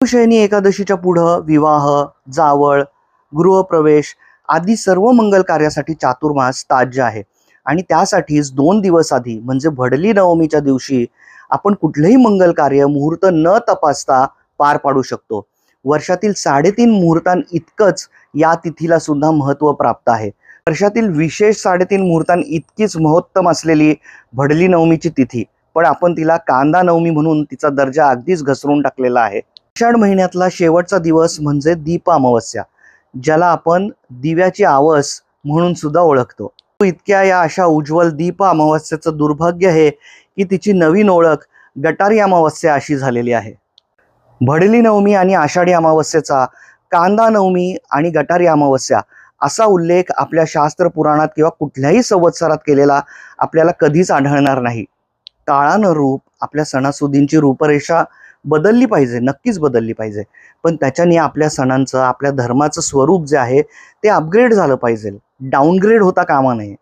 शयनी एकादशीच्या पुढं विवाह जावळ गृहप्रवेश आदी सर्व मंगल कार्यासाठी चातुर्मास ताज्य आहे. आणि त्यासाठीच दोन दिवस आधी म्हणजे भडली नवमीच्या दिवशी आपण कुठलंही मंगल कार्य मुहूर्त न तपासता पार पाडू शकतो. वर्षातील साडेतीन मुहूर्तां इतकंच या तिथीला सुद्धा महत्त्व प्राप्त आहे. वर्षातील विशेष साडेतीन मुहूर्तां इतकीच महोत्तम असलेली भडली नवमीची तिथी पण आपण तिला कांदा नवमी म्हणून तिचा दर्जा अगदीच घसरून टाकलेला आहे. आषाढ महिन्यातला शेवटचा दिवस म्हणजे दीप अमावस्या ज्याला आपण दिव्याची आवस म्हणून सुद्धा ओळखतो. इतक्या या अशा उज्ज्वल दीप अमावस्येचं दुर्भाग्य हे की तिची नवीन ओळख गटारी अमावस्या अशी झालेली आहे. भडली नवमी आणि आषाढी अमावस्येचा कांदा नवमी आणि गटारी अमावस्या असा उल्लेख आपल्या शास्त्र पुराणात किंवा कुठल्याही संवत्सरात केलेला आपल्याला कधीच आढळणार नाही. काळानं रूप आपल्या सणासुदींची रूपरेषा बदलली पाहिजे नक्कीच बदलली पाहिजे. पण त्याच्याने आपल्या सणांचं आपल्या धर्माचं स्वरूप जे आहे ते अपग्रेड झालं पाहिजे. डाऊनग्रेड होता कामा नये.